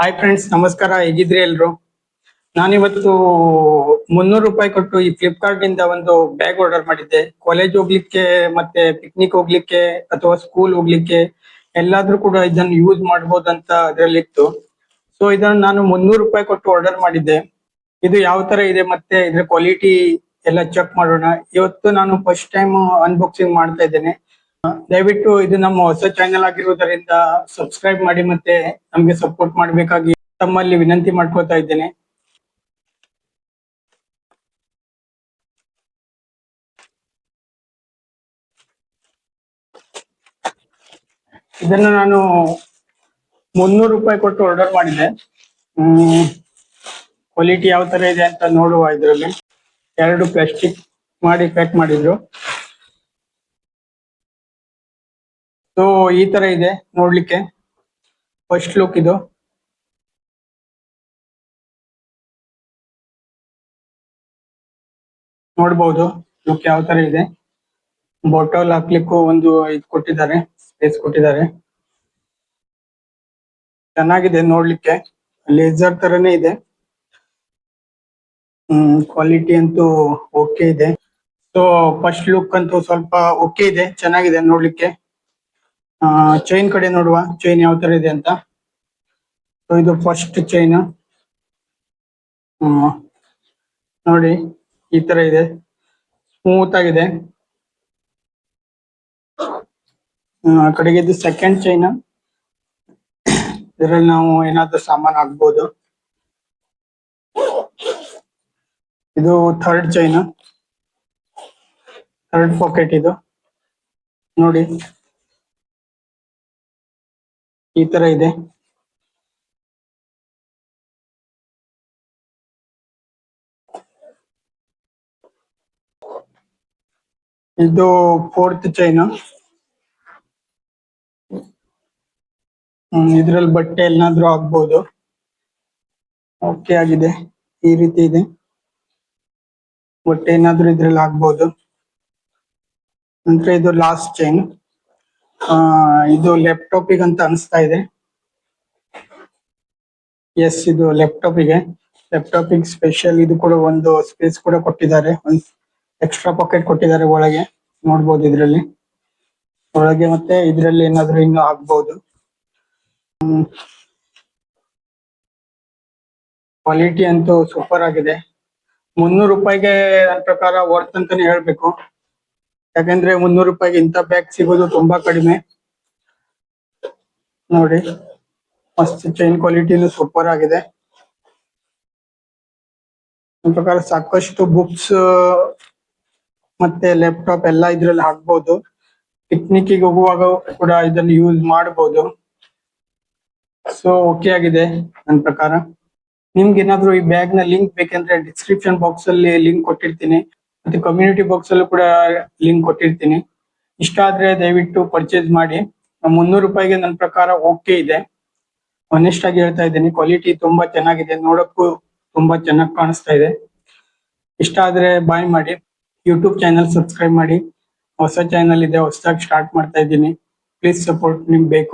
Hi friends ನಮಸ್ಕಾರ, ಹೇಗಿದ್ರಿ ಎಲ್ರು? ನಾನಿವತ್ತು ಮುನ್ನೂರು ರೂಪಾಯಿ ಕೊಟ್ಟು ಈ ಫ್ಲಿಪ್ಕಾರ್ಟ್ ಇಂದ ಒಂದು ಬ್ಯಾಗ್ ಆರ್ಡರ್ ಮಾಡಿದ್ದೆ. ಕಾಲೇಜ್ ಹೋಗ್ಲಿಕ್ಕೆ ಮತ್ತೆ ಪಿಕ್ನಿಕ್ ಹೋಗ್ಲಿಕ್ಕೆ ಅಥವಾ ಸ್ಕೂಲ್ ಹೋಗ್ಲಿಕ್ಕೆ ಎಲ್ಲಾದ್ರೂ ಕೂಡ ಇದನ್ನು ಯೂಸ್ ಮಾಡಬಹುದಂತ ಅದ್ರಲ್ಲಿತ್ತು. ಸೊ ಇದನ್ನು ನಾನು ಮುನ್ನೂರು ರೂಪಾಯಿ ಕೊಟ್ಟು ಆರ್ಡರ್ ಮಾಡಿದ್ದೆ. ಇದು ಯಾವ ತರ ಇದೆ ಮತ್ತೆ ಇದ್ರ ಕ್ವಾಲಿಟಿ ಎಲ್ಲ ಚೆಕ್ ಮಾಡೋಣ. ಇವತ್ತು ನಾನು ಫಸ್ಟ್ ಟೈಮ್ ಅನ್ಬಾಕ್ಸಿಂಗ್ ಮಾಡ್ತಾ ಇದ್ದೇನೆ. ದಯವಿಟ್ಟು ಇದು ನಮ್ಮ ಹೊಸ ಚಾನೆಲ್ ಆಗಿರುವುದರಿಂದ ಸಬ್ಸ್ಕ್ರೈಬ್ ಮಾಡಿ ಮತ್ತೆ ನಮ್ಗೆ ಸಪೋರ್ಟ್ ಮಾಡಬೇಕಾಗಿ ತಮ್ಮಲ್ಲಿ ವಿನಂತಿ ಮಾಡ್ಕೋತಾ ಇದ್ದೇನೆ. ಇದನ್ನು ನಾನು ಮುನ್ನೂರು ರೂಪಾಯಿ ಕೊಟ್ಟು ಆರ್ಡರ್ ಮಾಡಿದ್ದೆ. ಕ್ವಾಲಿಟಿ ಯಾವ ತರ ಇದೆ ಅಂತ ನೋಡುವ ಇದರಲ್ಲಿ. ಎರಡು ಪ್ಲಾಸ್ಟಿಕ್ ಮಾಡಿ ಪ್ಯಾಕ್ ಮಾಡಿದ್ರು. ಸೊ ಈ ತರ ಇದೆ ನೋಡ್ಲಿಕ್ಕೆ. ಫಸ್ಟ್ ಲುಕ್ ಇದು. ನೋಡ್ಬೋದು ಲುಕ್ ಯಾವ ತರ ಇದೆ. ಬಾಟಲ್ ಹಾಕ್ಲಿಕ್ಕೂ ಒಂದು ಇದು ಕೊಟ್ಟಿದ್ದಾರೆ ಸ್ಪೇಸ್ ಕೊಟ್ಟಿದ್ದಾರೆ. ಚೆನ್ನಾಗಿದೆ ನೋಡ್ಲಿಕ್ಕೆ. ಲೇಸರ್ ತರನೇ ಇದೆ. ಹ್ಮ್ ಕ್ವಾಲಿಟಿ ಅಂತೂ ಓಕೆ ಇದೆ. ಸೊ ಫಸ್ಟ್ ಲುಕ್ ಅಂತೂ ಸ್ವಲ್ಪ ಓಕೆ ಇದೆ, ಚೆನ್ನಾಗಿದೆ ನೋಡ್ಲಿಕ್ಕೆ. ಚೈನ್ ಕಡೆ ನೋಡುವ. ಚೈನ್ ಯಾವ ತರ ಇದೆ ಅಂತ. ಇದು ಫಸ್ಟ್ ಚೈನ್ ನೋಡಿ, ಈ ತರ ಇದೆ. ಸ್ಮೂತ್ ಆಗಿದೆ. ಕಡೆಗೆ ಇದು ಸೆಕೆಂಡ್ ಚೈನ್ ಇದರಲ್ಲಿ ನಾವು ಏನಾದ್ರೂ ಸಾಮಾನು ಹಾಕ್ಬೋದು. ಇದು ಥರ್ಡ್ ಚೈನ್ ಥರ್ಡ್ ಪಾಕೆಟ್ ಇದು. ನೋಡಿ. ಈ ತರ ಇದೆ. ಇದು ಫೋರ್ತ್ ಚೈನ್ ಇದ್ರಲ್ಲಿ ಬಟ್ಟೆ ಎಲ್ಲಾದ್ರೂ ಆಗ್ಬೋದು ಓಕೆ ಆಗಿದೆ. ಈ ರೀತಿ ಇದೆ. ಬಟ್ಟೆ ಏನಾದ್ರೂ ಇದ್ರಲ್ಲಿ ಆಗ್ಬೋದು ನಂತರ ಇದು ಲಾಸ್ಟ್ ಚೈನ್ ಇದು ಲ್ಯಾಪ್ಟಾಪಿಗೆ ಅಂತ ಅನಿಸ್ತಾ ಇದೆ. ಎಸ್ ಇದು ಲ್ಯಾಪ್ಟಾಪಿಗೆ ಲ್ಯಾಪ್ಟಾಪಿಗೆ ಸ್ಪೆಷಲ್ ಇದು ಕೂಡ ಒಂದು ಸ್ಪೇಸ್ ಕೂಡ ಕೊಟ್ಟಿದ್ದಾರೆ. ಒಂದು ಎಕ್ಸ್ಟ್ರಾ ಪಾಕೆಟ್ ಕೊಟ್ಟಿದ್ದಾರೆ ಒಳಗೆ. ನೋಡಬಹುದು ಇದರಲ್ಲಿ. ಒಳಗೆ ಮತ್ತೆ ಇದರಲ್ಲಿ ಏನಾದ್ರು ಇನ್ನು ಆಗ್ಬಹುದು ಕ್ವಾಲಿಟಿ ಅಂತೂ ಸೂಪರ್ ಆಗಿದೆ. ಮುನ್ನೂರು ರೂಪಾಯಿಗೆ ನನ್ನ ಪ್ರಕಾರ ವರ್ತ್ ಅಂತಾನೆ ಹೇಳ್ಬೇಕು. ಯಾಕಂದ್ರೆ ಮುನ್ನೂರು ರೂಪಾಯಿಗೆ ಇಂಥ ಬ್ಯಾಗ್ ಸಿಗೋದು ತುಂಬಾ ಕಡಿಮೆ. ನೋಡಿ. ಮಸ್ತ್ ಚೈನ್ ಕ್ವಾಲಿಟಿನು ಸೂಪರ್ ಆಗಿದೆ. ನನ್ನ ಪ್ರಕಾರ ಸಾಕಷ್ಟು ಬುಕ್ಸ್ ಮತ್ತೆ ಲ್ಯಾಪ್ಟಾಪ್ ಎಲ್ಲ ಇದ್ರಲ್ಲಿ ಹಾಕ್ಬಹುದು ಪಿಕ್ನಿಕ್ಗೆ ಹೋಗುವಾಗ ಕೂಡ ಇದನ್ನು ಯೂಸ್ ಮಾಡಬಹುದು ಸೊ ಓಕೆ ಆಗಿದೆ ನನ್ನ ಪ್ರಕಾರ. ನಿಮ್ಗೆ ಏನಾದ್ರು ಈ ಬ್ಯಾಗ್ನ ಲಿಂಕ್ ಬೇಕಂದ್ರೆ ಡಿಸ್ಕ್ರಿಪ್ಷನ್ ಬಾಕ್ಸ್ ಅಲ್ಲಿ ಲಿಂಕ್ ಕೊಟ್ಟಿರ್ತೀನಿ. ಮತ್ತೆ ಕಮ್ಯುನಿಟಿ ಬಾಕ್ಸ್ ಅಲ್ಲೂ ಕೂಡ ಲಿಂಕ್ ಕೊಟ್ಟಿರ್ತೀನಿ. ಇಷ್ಟ ಆದ್ರೆ ದಯವಿಟ್ಟು ಪರ್ಚೇಸ್ ಮಾಡಿ. ಮುನ್ನೂರು ರೂಪಾಯಿಗೆ ನನ್ನ ಪ್ರಕಾರ ಓಕೆ ಇದೆ. ಆನೆಸ್ಟ್ ಆಗಿ ಹೇಳ್ತಾ ಇದ್ದೀನಿ ಕ್ವಾಲಿಟಿ ತುಂಬಾ ಚೆನ್ನಾಗಿದೆ, ನೋಡಕ್ಕೂ ತುಂಬಾ ಚೆನ್ನಾಗಿ ಕಾಣಿಸ್ತಾ ಇದೆ. ಇಷ್ಟ ಆದ್ರೆ ಬಾಯ್ ಮಾಡಿ ಯೂಟ್ಯೂಬ್ ಚಾನಲ್ ಸಬ್ಸ್ಕ್ರೈಬ್ ಮಾಡಿ. ಹೊಸ ಚಾನೆಲ್ ಇದೆ, ಹೊಸದಾಗಿ ಸ್ಟಾರ್ಟ್ ಮಾಡ್ತಾ ಇದ್ದೀನಿ. ಪ್ಲೀಸ್ ಸಪೋರ್ಟ್ ನಿಮ್ಗೆ ಬೇಕು.